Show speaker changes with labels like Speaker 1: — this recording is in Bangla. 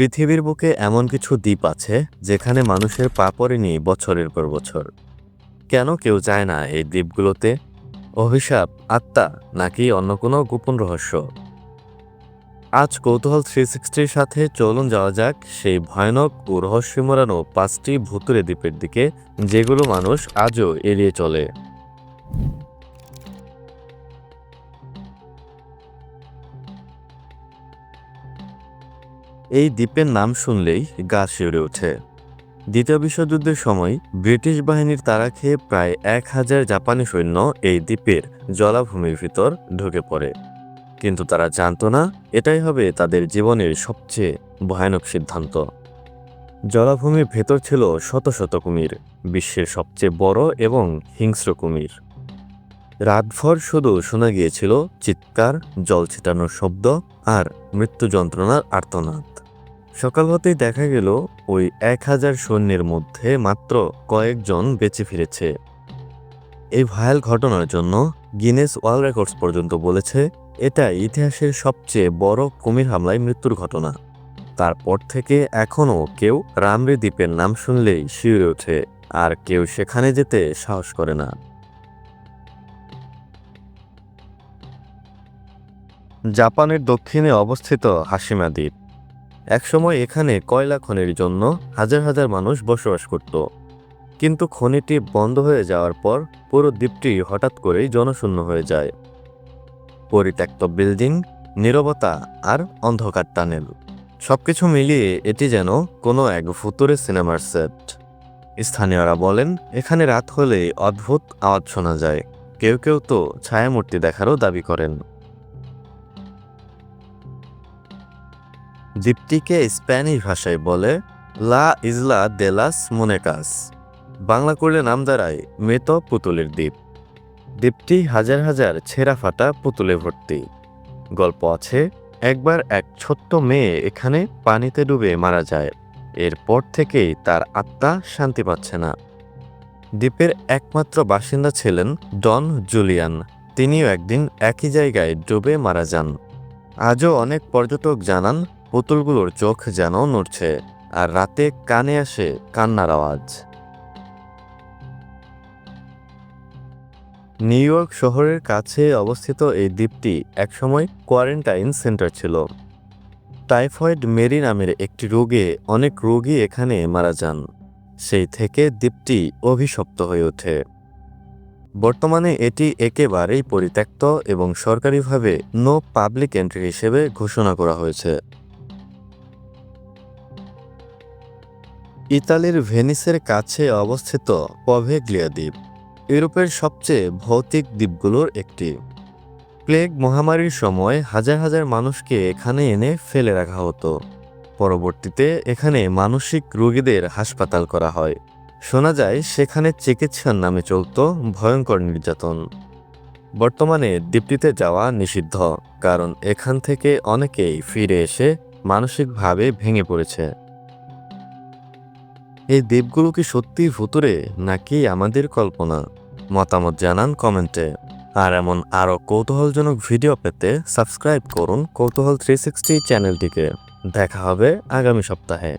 Speaker 1: পৃথিবীর বুকে এমন কিছু দ্বীপ আছে যেখানে মানুষের পা পড়েনি বছরের পর বছর। কেন কেউ যায় না এই দ্বীপগুলোতে? অভিশাপ, আত্মা নাকি অন্য কোনো গোপন রহস্য? আজ কৌতূহল থ্রি সিক্সটির সাথে চলুন যাওয়া যাক সেই ভয়ানক ও রহস্য মোড়ানো পাঁচটি ভুতুরে দ্বীপের দিকে, যেগুলো মানুষ আজও এড়িয়ে চলে। এই দ্বীপের নাম শুনলেই গা শিউরে ওঠে। দ্বিতীয় বিশ্বযুদ্ধের সময় ব্রিটিশ বাহিনীর তারা খেয়ে প্রায় এক হাজার জাপানি সৈন্য এই দ্বীপের জলাভূমির ভিতর ঢুকে পড়ে। কিন্তু তারা জানতো না, এটাই হবে তাদের জীবনের সবচেয়ে ভয়ানক সিদ্ধান্ত। জলাভূমির ভেতর ছিল শত শত কুমির, বিশ্বের সবচেয়ে বড় এবং হিংস্র কুমির। রাতভর শুধু শোনা গিয়েছিল চিৎকার, জল ছিটানোর শব্দ আর মৃত্যু যন্ত্রণার আর্তনাদ। সকাল হতেই দেখা গেল ওই এক হাজার সৈন্যের মধ্যে মাত্র কয়েকজন বেঁচে ফিরেছে। এই ভায়াল ঘটনার জন্য গিনেস ওয়ার্ল্ড রেকর্ডস পর্যন্ত বলেছে এটা ইতিহাসের সবচেয়ে বড় কুমির হামলায় মৃত্যুর ঘটনা। তারপর থেকে এখনও কেউ রামরে দ্বীপের নাম শুনলেই শিউরে ওঠে, আর কেউ সেখানে যেতে সাহস করে না। জাপানের দক্ষিণে অবস্থিত হাসিমা দ্বীপ। একসময় এখানে কয়লা খনির জন্য হাজার হাজার মানুষ বসবাস করত। কিন্তু খনিটি বন্ধ হয়ে যাওয়ার পর পুরো দ্বীপটি হঠাৎ করেই জনশূন্য হয়ে যায়। পরিত্যক্ত বিল্ডিং, নীরবতা আর অন্ধকার টানেল। সবকিছু মিলিয়ে এটি যেন কোনো এক ভুতুরে সিনেমার সেট। স্থানীয়রা বলেন, এখানে রাত হলে অদ্ভুত আওয়াজ শোনা যায়। কেউ কেউ তো ছায়ামূর্তি দেখারও দাবি করেন। দ্বীপটিকে স্প্যানিশ ভাষায় বলে লা ইজলা দেলাস মোনেকাস। বাংলা করলে নাম দাঁড়ায় মৃত পুতুলের দ্বীপ। দ্বীপটি হাজার হাজার ছেঁড়া ফাটা পুতুলে ভর্তি। গল্প আছে, একবার এক ছোট্ট মেয়ে এখানে পানিতে ডুবে মারা যায়। এরপর থেকেই তার আত্মা শান্তি পাচ্ছে না। দ্বীপের একমাত্র বাসিন্দা ছিলেন ডন জুলিয়ান। তিনিও একদিন একই জায়গায় ডুবে মারা যান। আজও অনেক পর্যটক জানান পুতুলগুলোর চোখ যেন নড়ছে আর রাতে কানে আসে কান্নার আওয়াজ। নিউ ইয়র্ক শহরের কাছে অবস্থিত এই দ্বীপটি একসময় কোয়ারেন্টাইন সেন্টার ছিল। টাইফয়েড মেরি নামের একটি রোগে অনেক রোগী এখানে মারা যান। সেই থেকে দ্বীপটি অভিশপ্ত হয়ে ওঠে। বর্তমানে এটি একেবারেই পরিত্যক্ত এবং সরকারিভাবে নো পাবলিক এন্ট্রি হিসেবে ঘোষণা করা হয়েছে। ইতালির ভেনিসের কাছে অবস্থিত পভেগ্লিয়া দ্বীপ ইউরোপের সবচেয়ে ভৌতিক দ্বীপগুলোর একটি। প্লেগ মহামারীর সময় হাজার হাজার মানুষকে এখানে এনে ফেলে রাখা হতো। পরবর্তীতে এখানে মানসিক রোগীদের হাসপাতাল করা হয়। শোনা যায় সেখানে চিকিৎসার নামে চলত ভয়ঙ্কর নির্যাতন। বর্তমানে দ্বীপটিতে যাওয়া নিষিদ্ধ, কারণ এখান থেকে অনেকেই ফিরে এসে মানসিকভাবে ভেঙে পড়েছে। এই দ্বীপগুলো কি সত্যি ভুতুরে, নাকি আমাদের কল্পনা? মতামত জানান কমেন্টে। আর এমন আরও কৌতূহলজনক ভিডিও পেতে সাবস্ক্রাইব করুন কৌতূহল থ্রি সিক্সটি চ্যানেলটিকে। দেখা হবে আগামী সপ্তাহে।